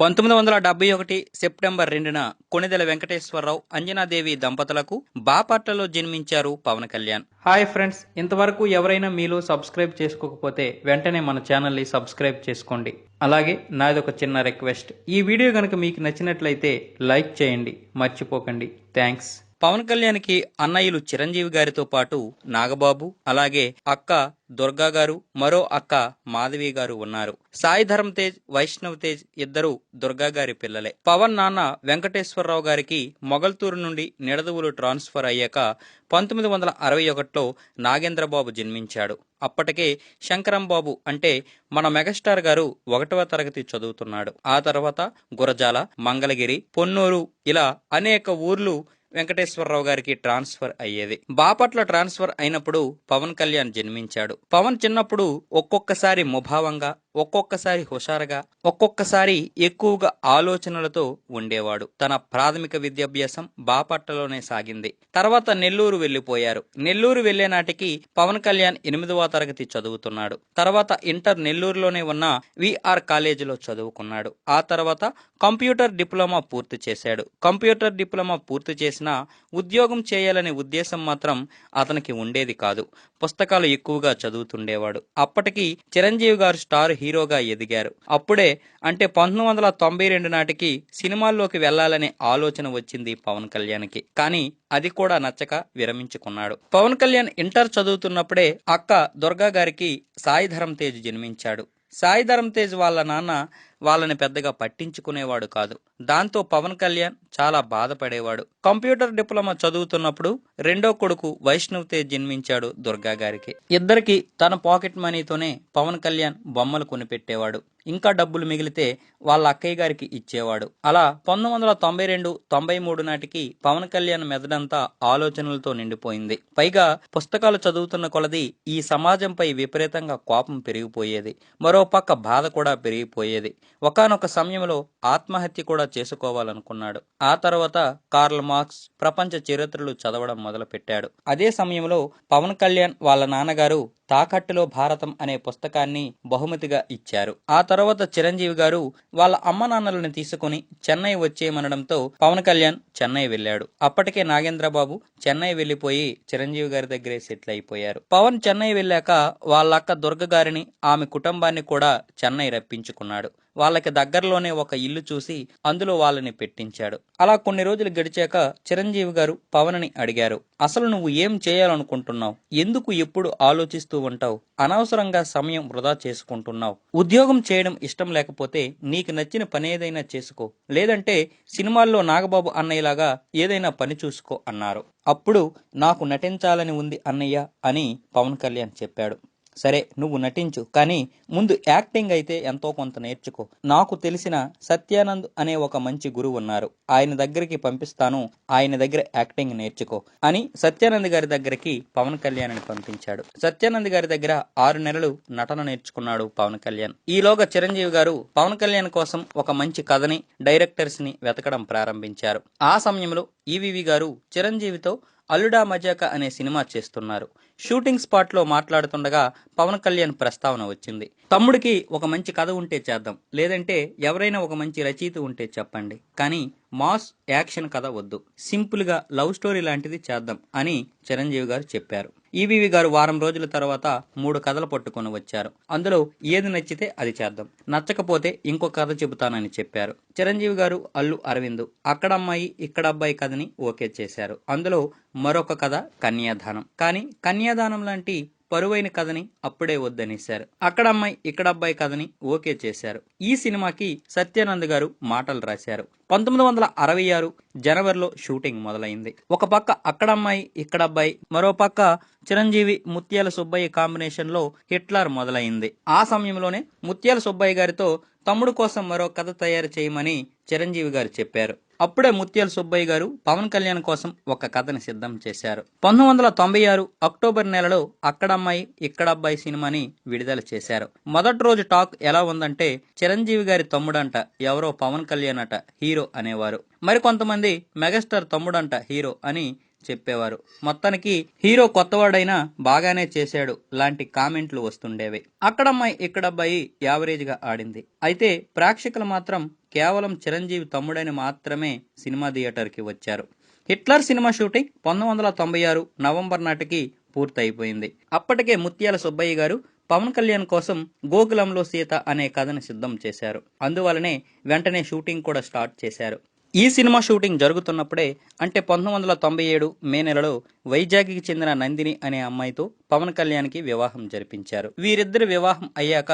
పంతొమ్మిది వందల డెబ్బై ఒకటి సెప్టెంబర్ రెండున కొణిదెల వెంకటేశ్వరరావు అంజనాదేవి దంపతులకు బాపట్లలో జన్మించారు పవన్ కళ్యాణ్. హాయ్ ఫ్రెండ్స్ ఇంతవరకు ఎవరైనా మీలో సబ్స్క్రైబ్ చేసుకోకపోతే వెంటనే మన ఛానల్ని సబ్స్క్రైబ్ చేసుకోండి. అలాగే నాది ఒక చిన్న రిక్వెస్ట్. ఈ వీడియో కనుక మీకు నచ్చినట్లయితే లైక్ చేయండి. మర్చిపోకండి. థ్యాంక్స్. పవన్ కళ్యాణ్కి అన్నయ్యలు చిరంజీవి గారితో పాటు నాగబాబు అలాగే అక్క దుర్గా గారు మరో అక్క మాధవి గారు ఉన్నారు. సాయి ధరమ్ తేజ్ వైష్ణవ్ తేజ్ ఇద్దరు దుర్గా గారి పిల్లలే. పవన్ నాన్న వెంకటేశ్వరరావు గారికి మొగల్తూరు నుండి నిడదవులు ట్రాన్స్ఫర్ అయ్యాక పంతొమ్మిది వందల అరవై ఒకటిలో నాగేంద్రబాబు జన్మించాడు. అప్పటికే శంకరంబాబు అంటే మన మెగాస్టార్ గారు ఒకటవ తరగతి చదువుతున్నాడు. ఆ తర్వాత గురజాల మంగళగిరి పొన్నూరు ఇలా అనేక ఊర్లు వెంకటేశ్వరరావు గారికి ట్రాన్స్ఫర్ అయ్యేది. బాపట్ల ట్రాన్స్ఫర్ అయినప్పుడు పవన్ కళ్యాణ్ జన్మించాడు. పవన్ చిన్నప్పుడు ఒక్కొక్కసారి ముభావంగా ఒక్కొక్కసారి హుషారుగా ఒక్కొక్కసారి ఎక్కువగా ఆలోచనలతో ఉండేవాడు. తన ప్రాథమిక విద్యాభ్యాసం బాపట్లలోనే సాగింది. తర్వాత నెల్లూరు వెళ్ళిపోయారు నెల్లూరు వెళ్ళే నాటికి పవన్ కళ్యాణ్ ఎనిమిదవ తరగతి చదువుతున్నాడు. తర్వాత ఇంటర్ నెల్లూరులోనే ఉన్న విఆర్ కాలేజీలో చదువుకున్నాడు. ఆ తర్వాత కంప్యూటర్ డిప్లొమా పూర్తి చేశాడు. కంప్యూటర్ డిప్లొమా పూర్తి చేసిన ఉద్యోగం చేయాలనే ఉద్దేశం మాత్రం అతనికి ఉండేది కాదు. పుస్తకాలు ఎక్కువగా చదువుతుండేవాడు. అప్పటికి చిరంజీవి గారు స్టార్ హీరోగా ఎదిగారు. అప్పుడే అంటే పంతొమ్మిది వందల తొంభై రెండు నాటికి సినిమాల్లోకి వెళ్ళాలనే ఆలోచన వచ్చింది పవన్ కళ్యాణ్కి. కానీ అది కూడా నచ్చక విరమించుకున్నాడు. పవన్ కళ్యాణ్ ఇంటర్ చదువుతున్నప్పుడే అక్క దుర్గా గారికి సాయి ధరమ్ తేజ్ జన్మించాడు. సాయి ధరమ్ తేజ్ వాళ్ళ నాన్న వాళ్ళని పెద్దగా పట్టించుకునేవాడు కాదు. దాంతో పవన్ కళ్యాణ్ చాలా బాధపడేవాడు. కంప్యూటర్ డిప్లొమా చదువుతున్నప్పుడు రెండో కొడుకు వైష్ణవ్ తేజ్ జన్మించాడు దుర్గా గారికి ఇద్దరికి తన పాకెట్ మనీతోనే పవన్ కళ్యాణ్ బొమ్మలు కొనిపెట్టేవాడు. ఇంకా డబ్బులు మిగిలితే వాళ్ళ అక్కయ్య గారికి ఇచ్చేవాడు. అలా పంతొమ్మిది వందల తొంభై రెండు తొంభై మూడు నాటికి పవన్ కళ్యాణ్ మెదడంతా ఆలోచనలతో నిండిపోయింది. పైగా పుస్తకాలు చదువుతున్న కొలది ఈ సమాజంపై విపరీతంగా కోపం పెరిగిపోయేది. మరో పక్క బాధ కూడా పెరిగిపోయేది. ఒకానొక సమయంలో ఆత్మహత్య కూడా చేసుకోవాలనుకున్నాడు. ఆ తర్వాత కార్ల్ మార్క్స్ ప్రపంచ చరిత్రలు చదవడం మొదలుపెట్టాడు. అదే సమయంలో పవన్ కళ్యాణ్ వాళ్ళ నాన్నగారు తాకట్టులో భారతం అనే పుస్తకాన్ని బహుమతిగా ఇచ్చారు. ఆ తర్వాత చిరంజీవి గారు వాళ్ళ అమ్మ నాన్నలను తీసుకుని చెన్నై వచ్చేయమనడంతో పవన్ కళ్యాణ్ చెన్నై వెళ్ళాడు. అప్పటికే నాగేంద్రబాబు చెన్నై వెళ్ళిపోయి చిరంజీవి గారి దగ్గరే సెటిల్ అయిపోయారు. పవన్ చెన్నై వెళ్ళాక వాళ్ళక్క దుర్గ గారిని ఆమె కుటుంబాన్ని కూడా చెన్నై రప్పించుకున్నాడు. వాళ్ళకి దగ్గరలోనే ఒక ఇల్లు చూసి అందులో వాళ్ళని పెట్టించాడు. అలా కొన్ని రోజులు గడిచాక చిరంజీవి గారు పవన్ని అడిగారు అసలు నువ్వు ఏం చేయాలనుకుంటున్నావు? ఎందుకు ఎప్పుడు ఆలోచిస్తూ ఉంటావు? అనవసరంగా సమయం వృధా చేసుకుంటున్నావు. ఉద్యోగం చేయడం ఇష్టం లేకపోతే నీకు నచ్చిన పని ఏదైనా చేసుకో. లేదంటే సినిమాల్లో నాగబాబు అన్నయ్యలాగా ఏదైనా పని చూసుకో అన్నారు. అప్పుడు నాకు నటించాలని ఉంది అన్నయ్య అని పవన్ కళ్యాణ్ చెప్పాడు. సరే నువ్వు నటించు. కానీ ముందు యాక్టింగ్ అయితే ఎంతో కొంత నేర్చుకో. నాకు తెలిసిన సత్యానంద్ అనే ఒక మంచి గురువు ఉన్నారు. ఆయన దగ్గరికి పంపిస్తాను. ఆయన దగ్గర యాక్టింగ్ నేర్చుకో అని సత్యానంద్ గారి దగ్గరికి పవన్ కళ్యాణ్ పంపించాడు. సత్యానంద్ గారి దగ్గర ఆరు నెలలు నటన నేర్చుకున్నాడు పవన్ కళ్యాణ్. ఈలోగా చిరంజీవి గారు పవన్ కళ్యాణ్ కోసం ఒక మంచి కథని డైరెక్టర్స్ని వెతకడం ప్రారంభించారు. ఆ సమయంలో ఈవీవి గారు చిరంజీవితో అల్లుడా మజాక అనే సినిమా చేస్తున్నారు. షూటింగ్ స్పాట్లో మాట్లాడుతుండగా పవన్ కళ్యాణ్ ప్రస్తావన వచ్చింది. తమ్ముడికి ఒక మంచి కథ ఉంటే చేద్దాం. లేదంటే ఎవరైనా ఒక మంచి రచయిత ఉంటే చెప్పండి. కానీ మాస్ యాక్షన్ కథ వద్దు. సింపుల్గా లవ్ స్టోరీ లాంటిది చేద్దాం అని చిరంజీవి గారు చెప్పారు. ఈవీవి గారు వారం రోజుల తర్వాత మూడు కథలు పట్టుకొని వచ్చారు. అందులో ఏది నచ్చితే అది చేద్దాం. నచ్చకపోతే ఇంకో కథ చెబుతానని చెప్పారు. చిరంజీవి గారు అల్లు అరవింద్ అక్కడ అమ్మాయి ఇక్కడ అబ్బాయి కథని ఓకే చేశారు. అందులో మరొక కథ కన్యాదానం. కానీ కన్యాదానం లాంటి పరువైన కథని అప్పుడే వద్దనేశారు. అక్కడ అమ్మాయి ఇక్కడ అబ్బాయి కథని ఓకే చేశారు. ఈ సినిమాకి సత్యానంద్ గారు మాటలు రాశారు. పంతొమ్మిది వందల అరవై ఆరు జనవరిలో షూటింగ్ మొదలైంది. ఒక పక్క అక్కడ అమ్మాయి ఇక్కడ అబ్బాయి మరో పక్క చిరంజీవి ముత్యాల సుబ్బయ్య కాంబినేషన్లో హిట్లర్ మొదలైంది. ఆ సమయంలోనే ముత్యాల సుబ్బయ్య గారితో తమ్ముడు కోసం మరో కథ తయారు చేయమని చిరంజీవి గారు చెప్పారు. అప్పుడే ముత్యాల సుబ్బయ్య గారు పవన్ కళ్యాణ్ కోసం ఒక కథని సిద్ధం చేశారు. పంతొమ్మిది వందల తొంభై ఆరు అక్టోబర్ నెలలో అక్కడమ్మాయి ఇక్కడ అబ్బాయి సినిమాని విడుదల చేశారు. మొదటి రోజు టాక్ ఎలా ఉందంటే చిరంజీవి గారి తమ్ముడంట ఎవరో పవన్ కళ్యాణ్ అట హీరో అనేవారు. మరికొంతమంది మెగాస్టార్ తమ్ముడంట హీరో అని చెప్పేవారు. మొత్తానికి హీరో కొత్తవాడైనా బాగానే చేశాడు. లాంటి కామెంట్లు వస్తుండేవి. అక్కడమ్మాయి ఇక్కడబ్బాయి యావరేజ్గా ఆడింది. అయితే ప్రేక్షకులు మాత్రం కేవలం చిరంజీవి తమ్ముడని మాత్రమే సినిమా థియేటర్కి వచ్చారు. హిట్లర్ సినిమా షూటింగ్ పంతొమ్మిది వందల తొంభై ఆరు నవంబర్ నాటికి పూర్తయిపోయింది. అప్పటికే ముత్యాల సుబ్బయ్య గారు పవన్ కళ్యాణ్ కోసం గోకులంలో సీత అనే కథను సిద్ధం చేశారు. అందువలనే వెంటనే షూటింగ్ కూడా స్టార్ట్ చేశారు. ఈ సినిమా షూటింగ్ జరుగుతున్నప్పుడే అంటే పంతొమ్మిది వందల తొంభై ఏడు మే నెలలో వైజాగ్కి చెందిన నందిని అనే అమ్మాయితో పవన్ కళ్యాణ్కి వివాహం జరిపించారు. వీరిద్దరి వివాహం అయ్యాక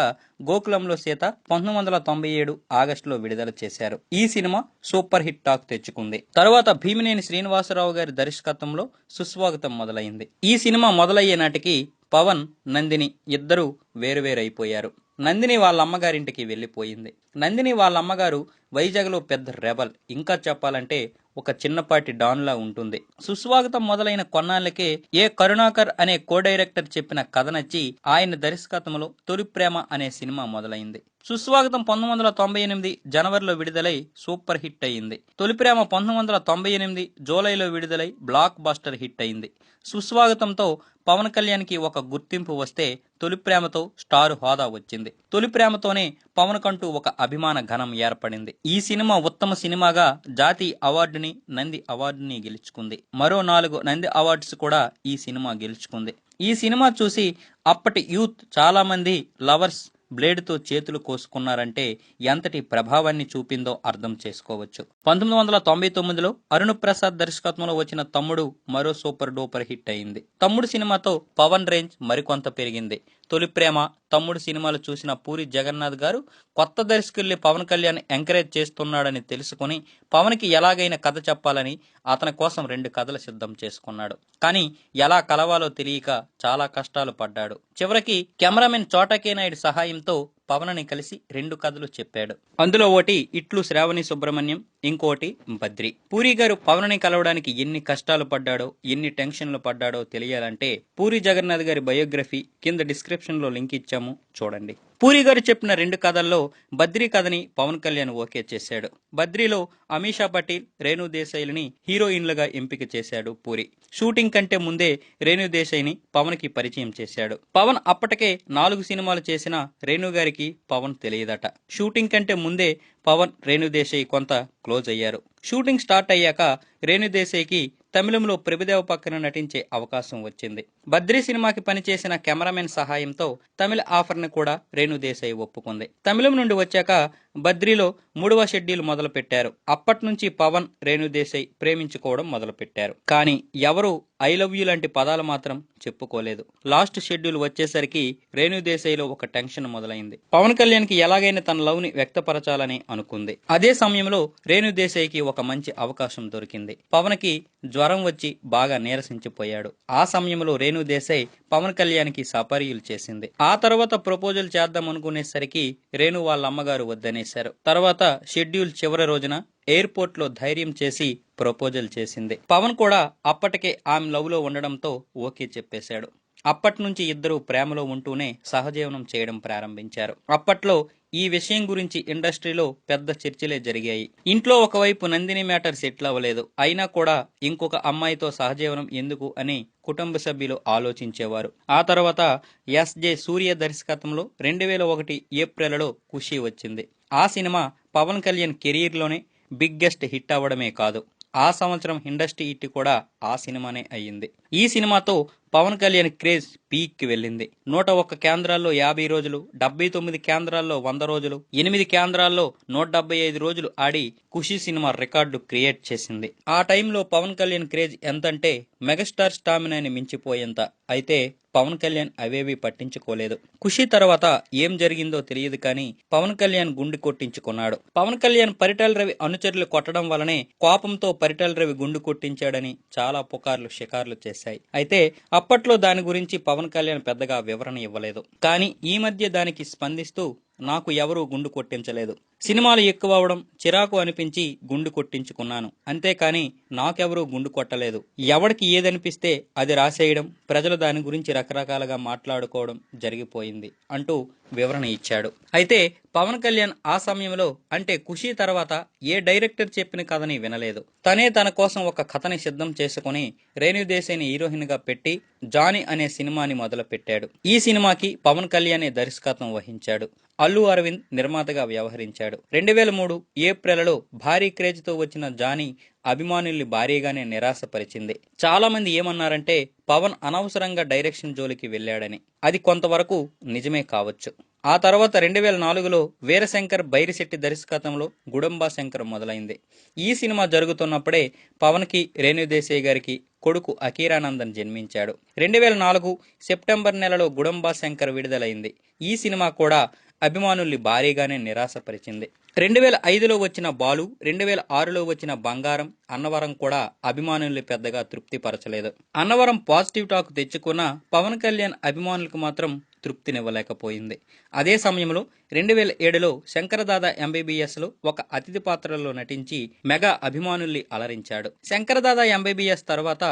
గోకులంలో సీత పంతొమ్మిది వందల తొంభై ఏడు ఆగస్టులో విడుదల చేశారు. ఈ సినిమా సూపర్ హిట్ టాక్ తెచ్చుకుంది. తర్వాత భీమినేని శ్రీనివాసరావు గారి దర్శకత్వంలో సుస్వాగతం మొదలైంది. ఈ సినిమా మొదలయ్యే నాటికి పవన్ నందిని ఇద్దరూ వేరువేరైపోయారు. నందిని వాళ్ళ అమ్మగారింటికి వెళ్ళిపోయింది. నందిని వాళ్ళ అమ్మగారు వైజాగ్లో పెద్ద రెబల్. ఇంకా చెప్పాలంటే ఒక చిన్నపాటి డాన్లా ఉంటుంది. సుస్వాగతం మొదలైన కొన్నాళ్ళకే ఏ కరుణాకర్ అనే కో డైరెక్టర్ చెప్పిన కథ నచ్చి ఆయన దర్శకత్వంలో తొలి ప్రేమ అనే సినిమా మొదలైంది. సుస్వాగతం పంతొమ్మిది వందల తొంభై ఎనిమిది జనవరిలో విడుదలై సూపర్ హిట్ అయింది తొలి ప్రేమ పంతొమ్మిది వందల తొంభై ఎనిమిది జూలైలో విడుదలై బ్లాక్ బస్టర్ హిట్ అయింది సుస్వాగతంతో పవన్ కళ్యాణ్కి ఒక గుర్తింపు వస్తే తొలి ప్రేమతో స్టార్ హోదా వచ్చింది. తొలి ప్రేమతోనే పవన్ కంటూ ఒక అభిమాన ఘనం ఏర్పడింది. ఈ సినిమా ఉత్తమ సినిమాగా జాతి అవార్డుని నంది అవార్డుని గెలుచుకుంది. మరో నాలుగు నంది అవార్డ్స్ కూడా ఈ సినిమా గెలుచుకుంది. ఈ సినిమా చూసి అప్పటి యూత్ చాలామంది లవర్స్ బ్లేడ్తో చేతులు కోసుకున్నారంటే ఎంతటి ప్రభావాన్ని చూపిందో అర్థం చేసుకోవచ్చు. పంతొమ్మిది వందల తొంభై తొమ్మిదిలో అరుణ్ ప్రసాద్ దర్శకత్వంలో వచ్చిన తమ్ముడు మరో సూపర్ డూపర్ హిట్ అయింది. తమ్ముడు సినిమాతో పవన్ రేంజ్ మరికొంత పెరిగింది. తొలి ప్రేమ తమ్ముడు సినిమాలు చూసిన పూరి జగన్నాథ్ గారు కొత్త దర్శకుల్ని పవన్ కళ్యాణ్ ఎంకరేజ్ చేస్తున్నాడని తెలుసుకుని పవన్కి ఎలాగైనా కథ చెప్పాలని అతని కోసం రెండు కథలు సిద్ధం చేసుకున్నాడు. కానీ ఎలా కలవాలో తెలియక చాలా కష్టాలు పడ్డాడు. చివరికి కెమెరామెన్ చోటకే నాయుడు సహాయంతో పవనని కలిసి రెండు కథలు చెప్పాడు. అందులో ఒకటి ఇట్లు శ్రావణి సుబ్రహ్మణ్యం ఇంకోటి బద్రి పూరి గారు పవనని కలవడానికి ఎన్ని కష్టాలు పడ్డాడో ఎన్ని టెన్షన్లు పడ్డాడో తెలియాలంటే పూరి జగన్నాథ్ గారి బయోగ్రఫీ కింద డిస్క్రిప్షన్లో లింక్ ఇచ్చాము. చూడండి. పూరి గారు చెప్పిన రెండు కథల్లో బద్రి కథని పవన్ కళ్యాణ్ ఓకే చేశాడు. బద్రిలో అమీషా పటేల్ రేణు దేశాయిలని హీరోయిన్లుగా ఎంపిక చేశాడు పూరి. షూటింగ్ కంటే ముందే రేణు దేశాయిని పవన్కి పరిచయం చేశాడు. పవన్ అప్పటికే నాలుగు సినిమాలు చేసిన రేణు గారికి పవన్ తెలియదట. షూటింగ్ కంటే ముందే పవన్ రేణు దేశాయి కొంత క్లోజ్ అయ్యారు. షూటింగ్ స్టార్ట్ అయ్యాక రేణు దేశాయికి తమిళంలో ప్రభుదేవ పక్కన నటించే అవకాశం వచ్చింది. బద్రీ సినిమాకి పనిచేసిన కెమెరామెన్ సహాయంతో తమిళ ఆఫర్ని కూడా రేణుదేశాయి ఒప్పుకుంది. తమిళం నుండి వచ్చాక బద్రీలో మూడవ షెడ్యూల్ మొదలుపెట్టారు. అప్పట్నుంచి అప్పటి నుంచి పవన్ రేణుదేశాయ్ ప్రేమించుకోవడం మొదలుపెట్టారు. కానీ ఎవరు ఐ లవ్ యూ లాంటి పదాలు మాత్రం చెప్పుకోలేదు. లాస్ట్ షెడ్యూల్ వచ్చేసరికి రేణుదేశాయ్లో ఒక టెన్షన్ మొదలైంది. పవన్ కళ్యాణ్కి ఎలాగైనా తన లవ్ని వ్యక్తపరచాలని అనుకుంది. అదే సమయంలో రేణుదేశాయ్కి ఒక మంచి అవకాశం దొరికింది. పవన్కి జ్వరం వచ్చి బాగా నీరసించిపోయాడు. ఆ సమయంలో రేణు దేశాయ్ పవన్ కళ్యాణ్కి సపర్యులు చేసింది. ఆ తర్వాత ప్రపోజల్ చేద్దాం అనుకునేసరికి రేణు వాళ్ళ అమ్మగారు వద్దనేశారు. తర్వాత షెడ్యూల్ చివరి రోజున ఎయిర్పోర్ట్లో ధైర్యం చేసి ప్రపోజల్ చేసింది. పవన్ కూడా అప్పటికే ఆమె లవ్లో ఉండడంతో ఓకే చెప్పేశాడు. అప్పటి నుంచి ఇద్దరు ప్రేమలో ఉంటూనే సహజీవనం చేయడం ప్రారంభించారు. అప్పట్లో ఈ విషయం గురించి ఇండస్ట్రీలో పెద్ద చర్చలే జరిగాయి. ఇంట్లో ఒకవైపు నందిని మ్యాటర్ సెటిల్ అవ్వలేదు. అయినా కూడా ఇంకొక అమ్మాయితో సహజీవనం ఎందుకు అని కుటుంబ సభ్యులు ఆలోచించేవారు. ఆ తర్వాత ఎస్జే సూర్య దర్శకత్వంలో రెండు వేల ఒకటి ఏప్రిల్లో ఖుషి వచ్చింది. ఆ సినిమా పవన్ కళ్యాణ్ కెరీర్లోనే బిగ్గెస్ట్ హిట్ అవ్వడమే కాదు. ఆ సంవత్సరం ఇండస్ట్రీ హిట్ కూడా ఆ సినిమానే అయ్యింది. ఈ సినిమాతో పవన్ కళ్యాణ్ క్రేజ్ పీక్కి వెళ్ళింది. నూట ఒక్క కేంద్రాల్లో యాభై రోజులు డెబ్బై తొమ్మిది కేంద్రాల్లో వంద రోజులు ఎనిమిది కేంద్రాల్లో నూట డెబ్బై ఐదు రోజులు ఆడి ఖుషి సినిమా రికార్డు క్రియేట్ చేసింది. ఆ టైంలో పవన్ కళ్యాణ్ క్రేజ్ ఎంతంటే మెగాస్టార్ స్టామినాని మించిపోయేంత. అయితే పవన్ కళ్యాణ్ అవేవి పట్టించుకోలేదు. ఖుషి తర్వాత ఏం జరిగిందో తెలియదు కానీ పవన్ కళ్యాణ్ గుండు కొట్టించుకున్నాడు. పవన్ కళ్యాణ్ పరిటాల రవి అనుచరులు కొట్టడం వలనే కోపంతో పరిటాల రవి గుండు కొట్టించాడని చాలా పుకార్లు షికార్లు చేశాయి. అయితే అప్పట్లో దాని గురించి పవన్ కళ్యాణ్ పెద్దగా వివరణ ఇవ్వలేదు. కానీ ఈ మధ్య దానికి స్పందిస్తూ నాకు ఎవరూ గుండు కొట్టించలేదు. సినిమాలు ఎక్కువ అవడం చిరాకు అనిపించి గుండు కొట్టించుకున్నాను. అంతేకాని నాకెవరూ గుండు కొట్టలేదు. ఎవడికి ఏదనిపిస్తే అది రాసేయడం ప్రజలు దాని గురించి రకరకాలుగా మాట్లాడుకోవడం జరిగిపోయింది అంటూ వివరణ ఇచ్చాడు. అయితే పవన్ కళ్యాణ్ ఆ సమయంలో అంటే ఖుషి తర్వాత ఏ డైరెక్టర్ చెప్పిన కథని వినలేదు. తనే తన కోసం ఒక కథని సిద్ధం చేసుకుని రేణుదేశాయిని హీరోయిన్గా పెట్టి జానీ అనే సినిమాని మొదలుపెట్టాడు. ఈ సినిమాకి పవన్ కళ్యాణే దర్శకత్వం వహించాడు. అల్లు అరవింద్ నిర్మాతగా వ్యవహరించాడు. రెండు వేల మూడు ఏప్రిల్లో భారీ క్రేజ్తో వచ్చిన జానీ అభిమానుల్ని భారీగానే నిరాశపరిచింది. చాలామంది ఏమన్నారంటే పవన్ అనవసరంగా డైరెక్షన్ జోలికి వెళ్ళాడని. అది కొంతవరకు నిజమే కావచ్చు. ఆ తర్వాత రెండు వేల నాలుగులో వీరశంకర్ బైరిశెట్టి దర్శకత్వంలో గుడంబా శంకర్ మొదలైంది. ఈ సినిమా జరుగుతున్నప్పుడే పవన్కి రేణుదేశాయ్ గారికి కొడుకు అకీరానందన్ జన్మించాడు. రెండు వేల నాలుగు సెప్టెంబర్ నెలలో గుడంబా శంకర్ విడుదలైంది. ఈ సినిమా కూడా అభిమానుల్ని భారీగానే నిరాశపరిచింది. రెండు వేల ఐదులో వచ్చిన బాలు రెండు వేల ఆరులో వచ్చిన బంగారం అన్నవరం కూడా అభిమానుల్ని పెద్దగా తృప్తిపరచలేదు. అన్నవరం పాజిటివ్ టాక్ తెచ్చుకున్న పవన్ కళ్యాణ్ అభిమానులకు మాత్రం తృప్తినివ్వలేకపోయింది. అదే సమయంలో రెండు వేల ఏడులో శంకరదాదా ఎంబీబీఎస్లో ఒక అతిథి పాత్రలో నటించి మెగా అభిమానుల్ని అలరించాడు. శంకరదాదా ఎంబీబీఎస్ తర్వాత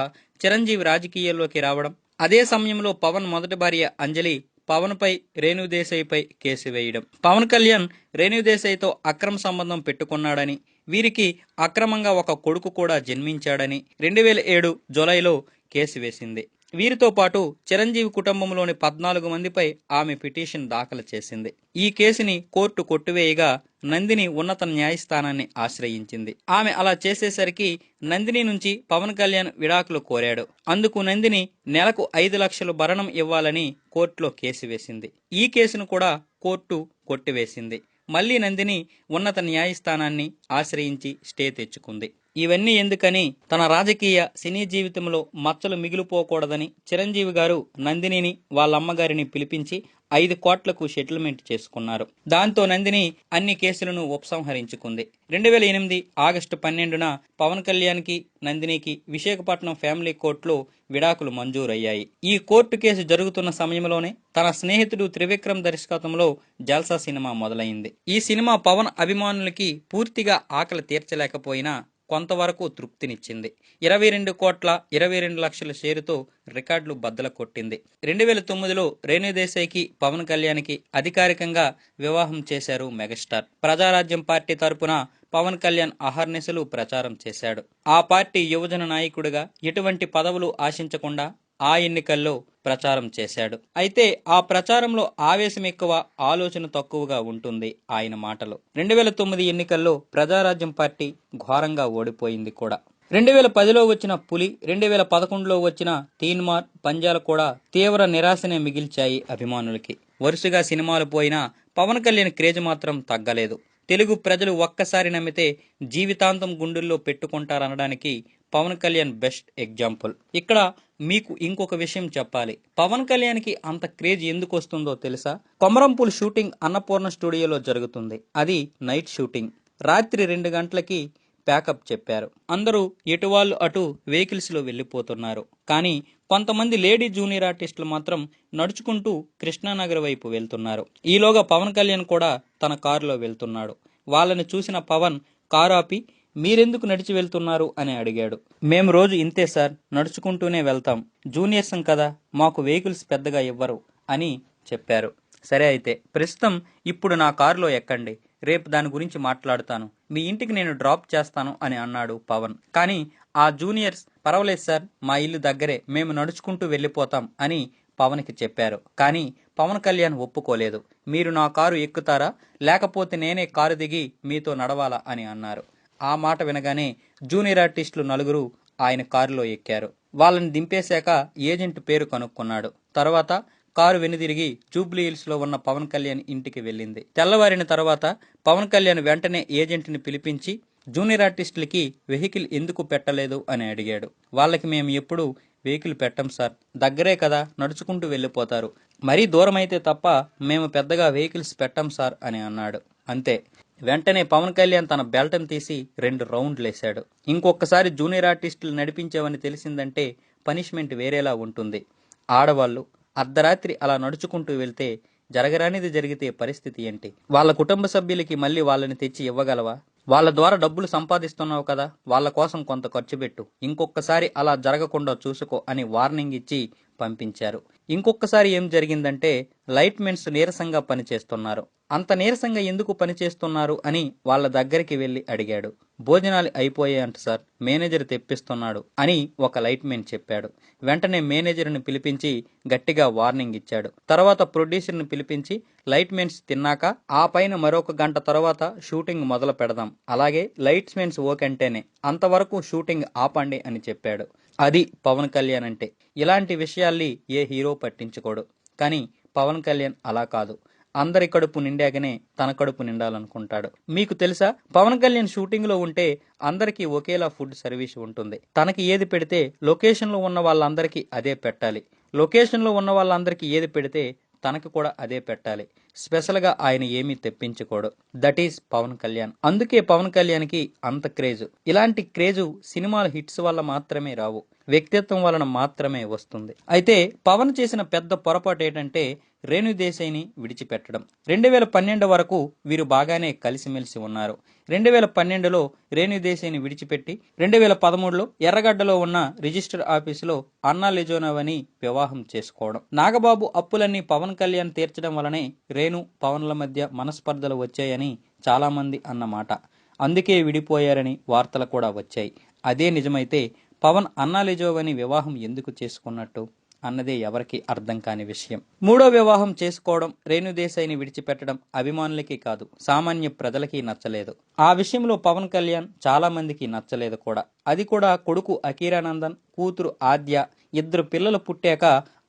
చిరంజీవి రాజకీయాల్లోకి రావడం అదే సమయంలో పవన్ మొదటి భార్య అంజలి పవన్ పై రేణుదేశాయ్పై కేసు వేయడం పవన్ కళ్యాణ్ రేణుదేశాయ్తో అక్రమ సంబంధం పెట్టుకున్నాడని వీరికి అక్రమంగా ఒక కొడుకు కూడా జన్మించాడని రెండు వేల ఏడు జూలైలో కేసు వేసింది. వీరితో పాటు చిరంజీవి కుటుంబంలోని పద్నాలుగు మందిపై ఆమె పిటిషన్ దాఖలు చేసింది. ఈ కేసుని కోర్టు కొట్టివేయగా నందిని ఉన్నత న్యాయస్థానాన్ని ఆశ్రయించింది. ఆమె అలా చేసేసరికి నందిని నుంచి పవన్ కళ్యాణ్ విడాకులు కోరాడు. అందుకు నందిని నెలకు ఐదు లక్షలు భరణం ఇవ్వాలని కోర్టులో కేసు వేసింది. ఈ కేసును కూడా కోర్టు కొట్టివేసింది. మళ్ళీ నందిని ఉన్నత న్యాయస్థానాన్ని ఆశ్రయించి స్టే తెచ్చుకుంది. ఇవన్నీ ఎందుకని తన రాజకీయ సినీ జీవితంలో మచ్చలు మిగిలిపోకూడదని చిరంజీవి గారు నందినిని వాళ్ళ అమ్మగారిని పిలిపించి ఐదు కోట్లకు సెటిల్మెంట్ చేసుకున్నారు. దాంతో నందిని అన్ని కేసులను ఉపసంహరించుకుంది. రెండు వేల ఎనిమిది ఆగస్టు పన్నెండున పవన్ కళ్యాణ్కి నందినికి విశాఖపట్నం ఫ్యామిలీ కోర్టులో విడాకులు మంజూరయ్యాయి. ఈ కోర్టు కేసు జరుగుతున్న సమయంలోనే తన స్నేహితుడు త్రివిక్రమ్ దర్శకత్వంలో జల్సా సినిమా మొదలైంది. ఈ సినిమా పవన్ అభిమానులకి పూర్తిగా ఆకలి తీర్చలేకపోయినా కొంతవరకు తృప్తినిచ్చింది. ఇరవై రెండు కోట్ల ఇరవై రెండు లక్షల షేరుతో రికార్డులు బద్దల కొట్టింది. రెండు వేల తొమ్మిదిలో రేణుదేశాయికి పవన్ కళ్యాణ్కి అధికారికంగా వివాహం చేశారు మెగాస్టార్. ప్రజారాజ్యం పార్టీ తరపున పవన్ కళ్యాణ్ అహర్నిశలు ప్రచారం చేశాడు. ఆ పార్టీ యువజన నాయకుడిగా ఎటువంటి పదవులు ఆశించకుండా ఆ ఎన్నికల్లో ప్రచారం చేశాడు. అయితే ఆ ప్రచారంలో ఆవేశం ఎక్కువ ఆలోచన తక్కువగా ఉంటుంది ఆయన మాటలు. రెండు వేల తొమ్మిది ఎన్నికల్లో ప్రజారాజ్యం పార్టీ ఘోరంగా ఓడిపోయింది కూడా. రెండు వేల పదిలో వచ్చిన పులి రెండు వేల పదకొండులో వచ్చిన తీన్మార్ పంజాలు కూడా తీవ్ర నిరాశనే మిగిల్చాయి అభిమానులకి. వరుసగా సినిమాలు పోయినా పవన్ కళ్యాణ్ క్రేజ్ మాత్రం తగ్గలేదు. తెలుగు ప్రజలు ఒక్కసారి నమ్మితే జీవితాంతం గుండెల్లో పెట్టుకుంటారనడానికి పవన్ కళ్యాణ్ బెస్ట్ ఎగ్జాంపుల్. ఇక్కడ మీకు ఇంకొక విషయం చెప్పాలి. పవన్ కళ్యాణ్కి అంత క్రేజ్ ఎందుకు వస్తుందో తెలుసా? కొమరంపూల్ షూటింగ్ అన్నపూర్ణ స్టూడియోలో జరుగుతుంది. అది నైట్ షూటింగ్. రాత్రి రెండు గంటలకి ప్యాకప్ చెప్పారు. అందరూ ఎటువాళ్ళు అటు వెహికల్స్లో వెళ్ళిపోతున్నారు. కానీ కొంతమంది లేడీ జూనియర్ ఆర్టిస్టులు మాత్రం నడుచుకుంటూ కృష్ణానగర్ వైపు వెళ్తున్నారు. ఈలోగా పవన్ కళ్యాణ్ కూడా తన కారులో వెళ్తున్నాడు. వాళ్ళని చూసిన పవన్ కారు ఆపి మీరెందుకు నడిచి వెళ్తున్నారు? అని అడిగాడు. మేము రోజు ఇంతే సార్ నడుచుకుంటూనే వెళ్తాం. జూనియర్సం కదా మాకు వెహికల్స్ పెద్దగా ఇవ్వరు అని చెప్పారు. సరే అయితే ప్రస్తుతం ఇప్పుడు నా కారులో ఎక్కండి. రేపు దాని గురించి మాట్లాడుతాను. మీ ఇంటికి నేను డ్రాప్ చేస్తాను అని అన్నాడు పవన్. కానీ ఆ జూనియర్స్ పర్వాలేదు సార్ మా ఇల్లు దగ్గరే మేము నడుచుకుంటూ వెళ్ళిపోతాం అని పవన్కి చెప్పారు. కానీ పవన్ కళ్యాణ్ ఒప్పుకోలేదు. మీరు నా కారు ఎక్కుతారా? లేకపోతే నేనే కారు దిగి మీతో నడవాలా? అని అన్నారు. ఆ మాట వినగానే జూనియర్ ఆర్టిస్టులు నలుగురు ఆయన కారులో ఎక్కారు. వాళ్ళని దింపేశాక ఏజెంట్ పేరు కనుక్కున్నాడు. తర్వాత కారు వెనుదిరిగి జూబ్లీహిల్స్లో ఉన్న పవన్ కళ్యాణ్ ఇంటికి వెళ్ళింది. తెల్లవారిన తర్వాత పవన్ కళ్యాణ్ వెంటనే ఏజెంట్ని పిలిపించి జూనియర్ ఆర్టిస్టులకి వెహికల్ ఎందుకు పెట్టలేదు? అని అడిగాడు. వాళ్ళకి మేము ఎప్పుడు వెహికల్ పెట్టం సార్. దగ్గరే కదా నడుచుకుంటూ వెళ్ళిపోతారు. మరీ దూరం అయితే తప్ప మేము పెద్దగా వెహికల్స్ పెట్టం సార్ అని అన్నాడు. అంతే. వెంటనే పవన్ కళ్యాణ్ తన బెల్టం తీసి రెండు రౌండ్లు వేశాడు ఇంకొకసారి జూనియర్ ఆర్టిస్టులు నడిపించావని తెలిసిందంటే పనిష్మెంట్ వేరేలా ఉంటుంది. ఆడవాళ్ళు అర్ధరాత్రి అలా నడుచుకుంటూ వెళ్తే జరగరానిది జరిగితే పరిస్థితి ఏంటి? వాళ్ళ కుటుంబ సభ్యులకి మళ్ళీ వాళ్ళని తెచ్చి ఇవ్వగలవా? వాళ్ళ ద్వారా డబ్బులు సంపాదిస్తున్నావు కదా వాళ్ళ కోసం కొంత ఖర్చు పెట్టు. ఇంకొకసారి అలా జరగకుండా చూసుకో అని వార్నింగ్ ఇచ్చి పంపించారు. ఇంకొకసారి ఏం జరిగిందంటే లైట్ మెన్స్ నీరసంగా పనిచేస్తున్నారు. అంత నీరసంగా ఎందుకు పనిచేస్తున్నారు అని వాళ్ళ దగ్గరికి వెళ్ళి అడిగాడు. భోజనాలు అయిపోయాయంట సార్ మేనేజర్ తెప్పిస్తున్నాడు అని ఒక లైట్ మెన్ చెప్పాడు. వెంటనే మేనేజర్ని పిలిపించి గట్టిగా వార్నింగ్ ఇచ్చాడు. తర్వాత ప్రొడ్యూసర్ని పిలిపించి లైట్ మెన్స్ తిన్నాక ఆ పైన మరొక గంట తర్వాత షూటింగ్ మొదలు పెడదాం. అలాగే లైట్స్ మెన్స్ ఓకంటేనే అంతవరకు షూటింగ్ ఆపండి అని చెప్పాడు. అది పవన్ కళ్యాణ్ అంటే. ఇలాంటి విషయాల్ని ఏ హీరో పట్టించుకోడు. కానీ పవన్ కళ్యాణ్ అలా కాదు. అందరి కడుపు నిండాకనే తన కడుపు నిండాలనుకుంటాడు. మీకు తెలుసా? పవన్ కళ్యాణ్ షూటింగ్లో ఉంటే అందరికీ ఒకేలా ఫుడ్ సర్వీస్ ఉంటుంది. తనకి ఏది పెడితే లొకేషన్లో ఉన్న వాళ్ళందరికీ అదే పెట్టాలి. లొకేషన్లో ఉన్న వాళ్ళందరికీ ఏది పెడితే తనకు కూడా అదే పెట్టాలి. స్పెషల్గా ఆయన ఏమీ తెప్పించుకోడు. That is Pawan Kalyan. అందుకే పవన్ కళ్యాణ్కి అంత క్రేజు. ఇలాంటి క్రేజు సినిమాల హిట్స్ వల్ల మాత్రమే రావు. వ్యక్తిత్వం వలన మాత్రమే వస్తుంది. అయితే పవన్ చేసిన పెద్ద పొరపాటు ఏంటంటే రేణు దేశాయిని విడిచిపెట్టడం. రెండు వేల పన్నెండు వరకు వీరు బాగానే కలిసిమెలిసి ఉన్నారు. రెండు వేల పన్నెండులో రేణు దేశాయిని విడిచిపెట్టి రెండు వేల పదమూడులో ఎర్రగడ్డలో ఉన్న రిజిస్టర్ ఆఫీసులో అన్నా లెజోనవని వివాహం చేసుకోవడం. నాగబాబు అప్పులన్నీ పవన్ కళ్యాణ్ తీర్చడం వలనే రేణు పవన్ల మధ్య మనస్పర్ధలు వచ్చాయని చాలామంది అన్నమాట. అందుకే విడిపోయారని వార్తలు కూడా వచ్చాయి. అదే నిజమైతే పవన్ అన్నాలిజోవని వివాహం ఎందుకు చేసుకున్నట్టు అన్నదే ఎవరికి అర్థం కాని విషయం. మూడో వివాహం చేసుకోవడం రేణుదేశాయిని విడిచిపెట్టడం అభిమానులకి కాదు సామాన్య ప్రజలకి నచ్చలేదు. ఆ విషయంలో పవన్ కళ్యాణ్ చాలా మందికి నచ్చలేదు కూడా. అది కూడా కొడుకు అకీరానందన్ కూతురు ఆద్య ఇద్దరు పిల్లలు పుట్టాక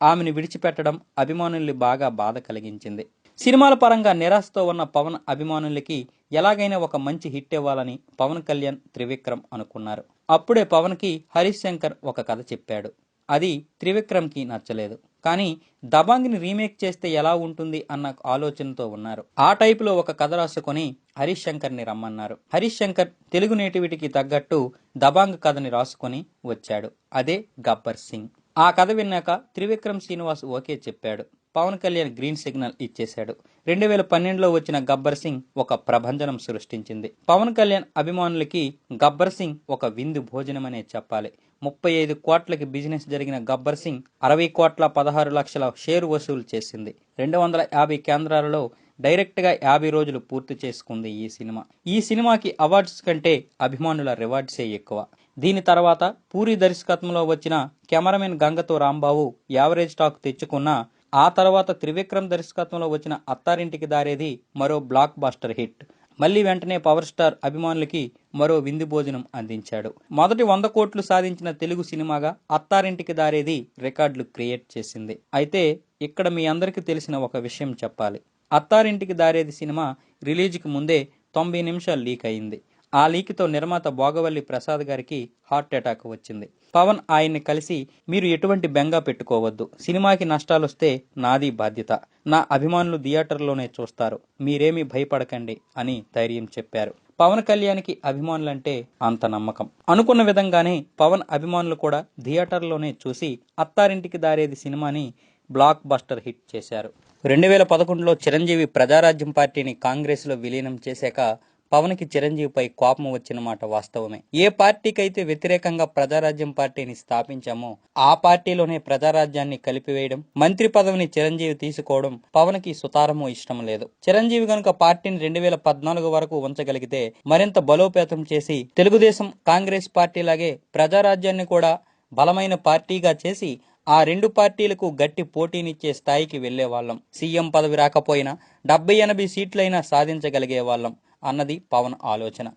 ఆమెను విడిచిపెట్టడం అభిమానుల్ని బాగా బాధ కలిగించింది. సినిమాల పరంగా నిరాశతో ఉన్న పవన్ అభిమానులకి ఎలాగైనా ఒక మంచి హిట్ ఇవ్వాలని పవన్ కళ్యాణ్ త్రివిక్రమ్ అనుకున్నారు. అప్పుడే పవన్కి హరీష్ శంకర్ ఒక కథ చెప్పాడు. అది త్రివిక్రమ్కి నచ్చలేదు. కానీ దబాంగ్ని రీమేక్ చేస్తే ఎలా ఉంటుంది అన్న ఆలోచనతో ఉన్నారు. ఆ టైపులో ఒక కథ రాసుకొని హరీష్ శంకర్ని రమ్మన్నారు. హరీష్ శంకర్ తెలుగు నేటివిటికి తగ్గట్టు దబాంగ్ కథని రాసుకొని వచ్చాడు. అదే గబ్బర్ సింగ్. ఆ కథ విన్నాక త్రివిక్రమ్ శ్రీనివాస్ ఓకే చెప్పాడు. పవన్ కళ్యాణ్ గ్రీన్ సిగ్నల్ ఇచ్చేశాడు. రెండు వేల పన్నెండులో వచ్చిన గబ్బర్ సింగ్ ఒక ప్రభంజనం సృష్టించింది. పవన్ కళ్యాణ్ అభిమానులకి గబ్బర్ సింగ్ ఒక విందు భోజనమనే చెప్పాలి. ముప్పై ఐదు కోట్లకి బిజినెస్ జరిగిన గబ్బర్ సింగ్ అరవై కోట్ల పదహారు లక్షల షేర్ వసూలు చేసింది. రెండు వందల యాభై కేంద్రాలలో డైరెక్ట్గా యాభై రోజులు పూర్తి చేసుకుంది ఈ సినిమా. ఈ సినిమాకి అవార్డ్స్ కంటే అభిమానుల రివార్డ్సే ఎక్కువ. దీని తర్వాత పూరి దర్శకత్వంలో వచ్చిన కెమెరామెన్ గంగతో రాంబాబు యావరేజ్ టాక్ తెచ్చుకున్న ఆ తర్వాత త్రివిక్రమ్ దర్శకత్వంలో వచ్చిన అత్తారింటికి దారేది మరో బ్లాక్ బాస్టర్ హిట్. మళ్ళీ వెంటనే పవర్ స్టార్ అభిమానులకి మరో విందు భోజనం అందించాడు. మొదటి వంద కోట్లు సాధించిన తెలుగు సినిమాగా అత్తారింటికి దారేది రికార్డులు క్రియేట్ చేసింది. అయితే ఇక్కడ మీ అందరికీ తెలిసిన ఒక విషయం చెప్పాలి. అత్తారింటికి దారేది సినిమా రిలీజ్కి ముందే తొంభై నిమిషాలు లీక్ అయింది. ఆ లీక్తో నిర్మాత భోగవల్లి ప్రసాద్ గారికి హార్ట్ అటాక్ వచ్చింది. పవన్ ఆయన్ని కలిసి మీరు ఎటువంటి బెంగా పెట్టుకోవద్దు. సినిమాకి నష్టాలు వస్తే నాది బాధ్యత. నా అభిమానులు థియేటర్లోనే చూస్తారు. మీరేమీ భయపడకండి అని ధైర్యం చెప్పారు. పవన్ కళ్యాణ్కి అభిమానులంటే అంత నమ్మకం. అనుకున్న విధంగానే పవన్ అభిమానులు కూడా థియేటర్లోనే చూసి అత్తారింటికి దారేది సినిమాని బ్లాక్ బస్టర్ హిట్ చేశారు. రెండు వేల పదకొండులో చిరంజీవి ప్రజారాజ్యం పార్టీని కాంగ్రెస్లో విలీనం చేశాక పవన్కి చిరంజీవిపై కోపం వచ్చిన మాట వాస్తవమే. ఏ పార్టీకైతే వ్యతిరేకంగా ప్రజారాజ్యం పార్టీని స్థాపించామో ఆ పార్టీలోనే ప్రజారాజ్యాన్ని కలిపివేయడం మంత్రి పదవిని చిరంజీవి తీసుకోవడం పవన్కి సుతారము ఇష్టం లేదు. చిరంజీవి గనుక పార్టీని రెండు వేల పద్నాలుగు వరకు ఉంచగలిగితే మరింత బలోపేతం చేసి తెలుగుదేశం కాంగ్రెస్ పార్టీలాగే ప్రజారాజ్యాన్ని కూడా బలమైన పార్టీగా చేసి ఆ రెండు పార్టీలకు గట్టి పోటీనిచ్చే స్థాయికి వెళ్ళే వాళ్ళం సీఎం పదవి రాకపోయినా డెబ్బై ఎనభై సీట్లైనా సాధించగలిగే వాళ్ళం అన్నది పవన్ ఆలోచన.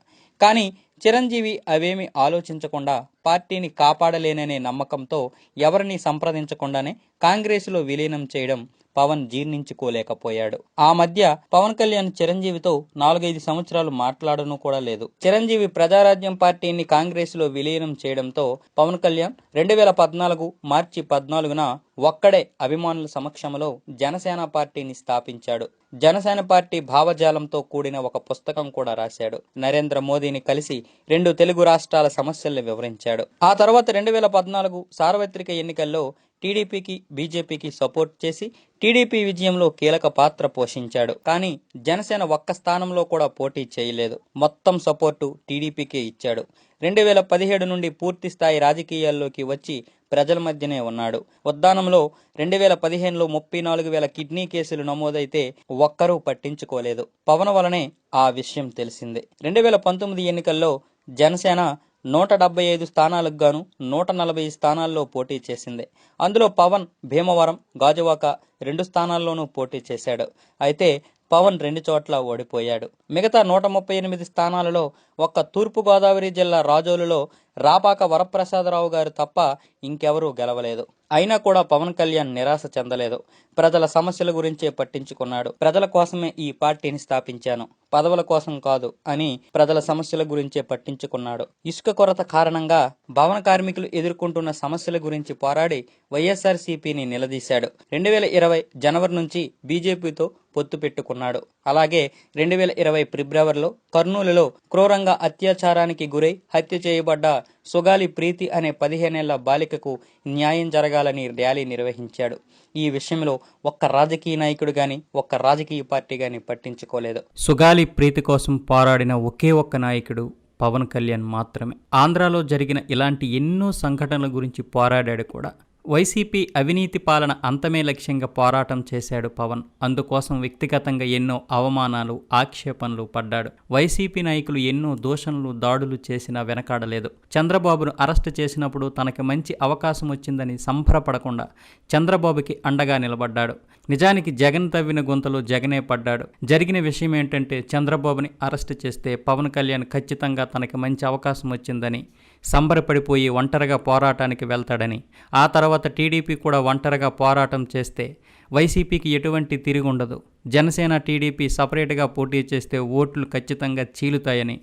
కానీ చిరంజీవి అవేమి ఆలోచించకుండా పార్టీని కాపాడలేననే నమ్మకంతో ఎవరిని సంప్రదించకుండానే కాంగ్రెస్లో విలీనం చేయడం పవన్ జీర్ణించుకోలేకపోయాడు. ఆ మధ్య పవన్ కళ్యాణ్ చిరంజీవితో నాలుగైదు సంవత్సరాలు మాట్లాడను కూడా లేదు. చిరంజీవి ప్రజారాజ్యం పార్టీని కాంగ్రెస్లో విలీనం చేయడంతో పవన్ కళ్యాణ్ రెండు వేల పద్నాలుగు మార్చి పద్నాలుగున ఒక్కడే అభిమానుల సమక్షంలో జనసేన పార్టీని స్థాపించాడు. జనసేన పార్టీ భావజాలంతో కూడిన ఒక పుస్తకం కూడా రాశాడు. నరేంద్ర మోదీని కలిసి రెండు తెలుగు రాష్ట్రాల సమస్యల్ని వివరించాడు. ఆ తర్వాత రెండు వేల పద్నాలుగు సార్వత్రిక ఎన్నికల్లో టీడీపీకి బీజేపీకి సపోర్ట్ చేసి టీడీపీ విజయంలో కీలక పాత్ర పోషించాడు. కానీ జనసేన ఒక్క స్థానంలో కూడా పోటీ చేయలేదు. మొత్తం సపోర్టు టీడీపీకే ఇచ్చాడు. రెండు వేల పదిహేడు నుండి పూర్తి స్థాయి రాజకీయాల్లోకి వచ్చి ప్రజల మధ్యనే ఉన్నాడు. ఉద్దానంలో రెండు వేల పదిహేనులో ముప్పై నాలుగు వేల కిడ్నీ కేసులు నమోదైతే ఒక్కరూ పట్టించుకోలేదు. పవన్ వలనే ఆ విషయం తెలిసిందే. రెండు వేల పంతొమ్మిది ఎన్నికల్లో జనసేన నూట డెబ్బై ఐదు స్థానాలకు గాను నూట నలభై స్థానాల్లో పోటీ చేసింది. అందులో పవన్ భీమవరం గాజువాక రెండు స్థానాల్లోనూ పోటీ చేశాడు. అయితే పవన్ రెండు చోట్ల ఓడిపోయాడు. మిగతా నూట ముప్పై ఎనిమిది స్థానాలలో ఒక్క తూర్పుగోదావరి జిల్లా రాజోలులో రాపాక వరప్రసాదరావు గారు తప్ప ఇంకెవరూ గెలవలేదు. అయినా కూడా పవన్ కళ్యాణ్ నిరాశ చెందలేదు. ప్రజల సమస్యల గురించే పట్టించుకున్నాడు. ప్రజల కోసమే ఈ పార్టీని స్థాపించాను. పదవుల కోసం కాదు అని ప్రజల సమస్యల గురించే పట్టించుకున్నాడు. ఇసుక కొరత కారణంగా భవన కార్మికులు ఎదుర్కొంటున్న సమస్యల గురించి పోరాడి వైఎస్ఆర్సీపీని నిలదీశాడు. రెండు వేల ఇరవై జనవరి నుంచి బీజేపీతో పొత్తు పెట్టుకున్నాడు. అలాగే రెండు వేల ఇరవై ఫిబ్రవరిలో కర్నూలులో క్రూరంగా అత్యాచారానికి గురై హత్య చేయబడ్డ సుగాలి ప్రీతి అనే పదిహేనేళ్ళ బాలికకు న్యాయం జరగాలని ర్యాలీ నిర్వహించాడు. ఈ విషయంలో ఒక్క రాజకీయ నాయకుడు గాని ఒక్క రాజకీయ పార్టీ గాని పట్టించుకోలేదు. సుగాలి ప్రీతి కోసం పోరాడిన ఒకే ఒక్క నాయకుడు పవన్ కళ్యాణ్ మాత్రమే. ఆంధ్రాలో జరిగిన ఇలాంటి ఎన్నో సంఘటనల గురించి పోరాడాడు కూడా. వైసీపీ అవినీతి పాలన అంతమే లక్ష్యంగా పోరాటం చేశాడు పవన్. అందుకోసం వ్యక్తిగతంగా ఎన్నో అవమానాలు ఆక్షేపణలు పడ్డాడు. వైసీపీ నాయకులు ఎన్నో దూషణలు దాడులు చేసినా వెనకాడలేదు. చంద్రబాబును అరెస్టు చేసినప్పుడు తనకి మంచి అవకాశం వచ్చిందని సంబరపడకుండా చంద్రబాబుకి అండగా నిలబడ్డాడు. నిజానికి జగన్ తవ్విన గుంతలో జగనే పడ్డాడు. జరిగిన విషయం ఏంటంటే చంద్రబాబుని అరెస్టు చేస్తే పవన్ కళ్యాణ్ ఖచ్చితంగా తనకి మంచి అవకాశం వచ్చిందని సంబరపడిపోయి ఒంటరిగా పోరాటానికి వెళ్తాడని ఆ తర్వాత టీడీపీ కూడా ఒంటరిగా పోరాటం చేస్తే వైసీపీకి ఎటువంటి తిరిగి ఉండదు జనసేన టీడీపీ సపరేట్గా పోటీ చేస్తే ఓట్లు ఖచ్చితంగా చీలుతాయని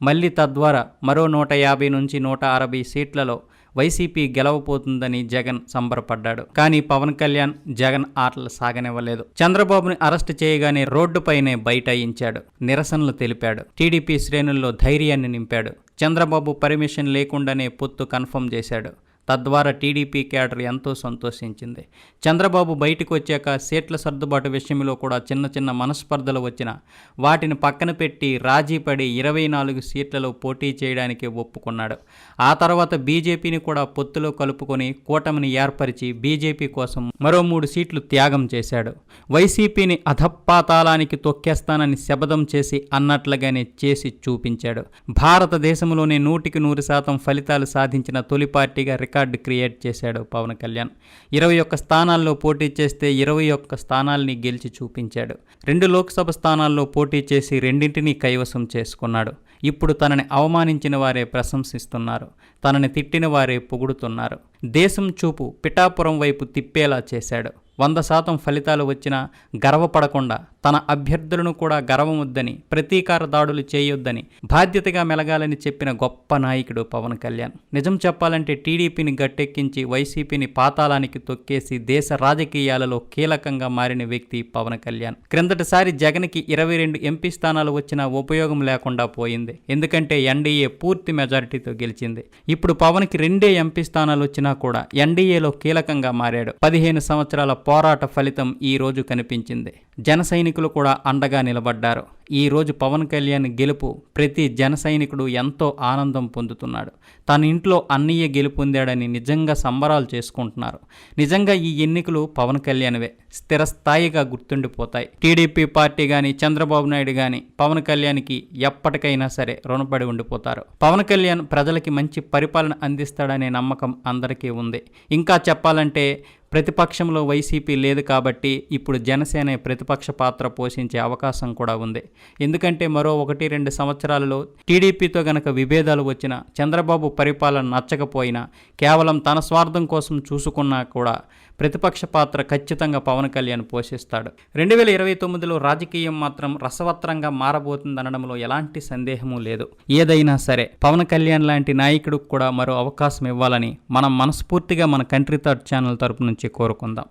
మళ్ళీ తద్వారా మరో నూట యాభై నుంచి నూట అరవై సీట్లలో వైసీపీ గెలవబోతుందని జగన్ సంబరపడ్డాడు. కానీ పవన్ కళ్యాణ్ జగన్ ఆటలు సాగనివ్వలేదు. చంద్రబాబుని అరెస్ట్ చేయగానే రోడ్డుపైనే బైఠాయించాడు. నిరసనలు తెలిపాడు. టీడీపీ శ్రేణుల్లో ధైర్యాన్ని నింపాడు. చంద్రబాబు పర్మిషన్ లేకుండానే పొత్తు కన్ఫర్మ్ చేశాడు. తద్వారా టీడీపీ క్యాడర్ ఎంతో సంతోషించింది. చంద్రబాబు బయటకు వచ్చాక సీట్ల సర్దుబాటు విషయంలో కూడా చిన్న చిన్న మనస్పర్ధలు వచ్చిన. వాటిని పక్కన పెట్టి రాజీ పడి ఇరవై నాలుగు సీట్లలో పోటీ చేయడానికి ఒప్పుకున్నాడు. ఆ తర్వాత బీజేపీని కూడా పొత్తులో కలుపుకొని కూటమిని ఏర్పరిచి బీజేపీ కోసం మరో మూడు సీట్లు త్యాగం చేశాడు. వైసీపీని అధపాతాళానికి తొక్కేస్తానని శబదం చేసి అన్నట్లుగానే చేసి చూపించాడు. భారతదేశంలోనే నూటికి నూరు శాతం ఫలితాలు సాధించిన తొలి పార్టీగా రికార్డు క్రియేట్ చేశాడు పవన్ కళ్యాణ్. ఇరవై ఒక్క స్థానాల్లో పోటీ చేస్తే ఇరవై ఒక్క స్థానాల్ని గెలిచి చూపించాడు. రెండు లోక్సభ స్థానాల్లో పోటీ చేసి రెండింటినీ కైవసం చేసుకున్నాడు. ఇప్పుడు తనని అవమానించిన వారే ప్రశంసిస్తున్నారు. తనని తిట్టిన వారే పొగుడుతున్నారు. దేశం చూపు పిఠాపురం వైపు తిప్పేలా చేశాడు. వంద శాతం ఫలితాలు వచ్చినా గర్వపడకుండా తన అభ్యర్థులను కూడా గర్వమొద్దని ప్రతీకార దాడులు చేయొద్దని బాధ్యతగా మెలగాలని చెప్పిన గొప్ప నాయకుడు పవన్ కళ్యాణ్. నిజం చెప్పాలంటే టీడీపీని గట్టెక్కించి వైసీపీని పాతాళానికి తొక్కేసి దేశ రాజకీయాలలో కీలకంగా మారిన వ్యక్తి పవన్ కళ్యాణ్. క్రిందటిసారి జగన్కి ఇరవై రెండు ఎంపీ స్థానాలు వచ్చినా ఉపయోగం లేకుండా పోయింది. ఎందుకంటే ఎన్డీఏ పూర్తి మెజారిటీతో గెలిచింది. ఇప్పుడు పవన్కి రెండే ఎంపీ స్థానాలు వచ్చినా కూడా ఎన్డీఏలో కీలకంగా మారాడు. పదిహేను సంవత్సరాల పోరాట ఫలితం ఈ రోజు కనిపించింది. జన సైనికులు కూడా అండగా నిలబడ్డారు. ఈ రోజు పవన్ కళ్యాణ్ గెలుపు ప్రతి జన సైనికుడు ఎంతో ఆనందం పొందుతున్నాడు. తన ఇంట్లో అన్నయ్య గెలుపొందాడని నిజంగా సంబరాలు చేసుకుంటున్నారు. నిజంగా ఈ ఎన్నికలు పవన్ కళ్యాణ్వే. స్థిరస్థాయిగా గుర్తుండిపోతాయి. టీడీపీ పార్టీ కానీ చంద్రబాబు నాయుడు కానీ పవన్ కళ్యాణ్కి ఎప్పటికైనా సరే రుణపడి ఉండిపోతారు. పవన్ కళ్యాణ్ ప్రజలకి మంచి పరిపాలన అందిస్తాడనే నమ్మకం అందరికీ ఉంది. ఇంకా చెప్పాలంటే ప్రతిపక్షంలో వైసీపీ లేదు కాబట్టి ఇప్పుడు జనసేన ప్రతిపక్ష పాత్ర పోషించే అవకాశం కూడా ఉంది. ఎందుకంటే మరో ఒకటి రెండు సంవత్సరాలలో టీడీపీతో గనక విభేదాలు వచ్చినా చంద్రబాబు పరిపాలన నచ్చకపోయినా కేవలం తన స్వార్థం కోసం చూసుకున్నా కూడా ప్రతిపక్ష పాత్ర ఖచ్చితంగా పవన్ కళ్యాణ్ పోషిస్తాడు. రెండు వేల ఇరవై తొమ్మిదిలో రాజకీయం మాత్రం రసవత్రంగా మారబోతుందనడంలో ఎలాంటి సందేహము లేదు. ఏదైనా సరే పవన్ కళ్యాణ్ లాంటి నాయకుడికి కూడా మరో అవకాశం ఇవ్వాలని మనం మనస్ఫూర్తిగా మన కంట్రీ థర్డ్ ఛానల్ తరపు నుంచి కోరుకుందాం.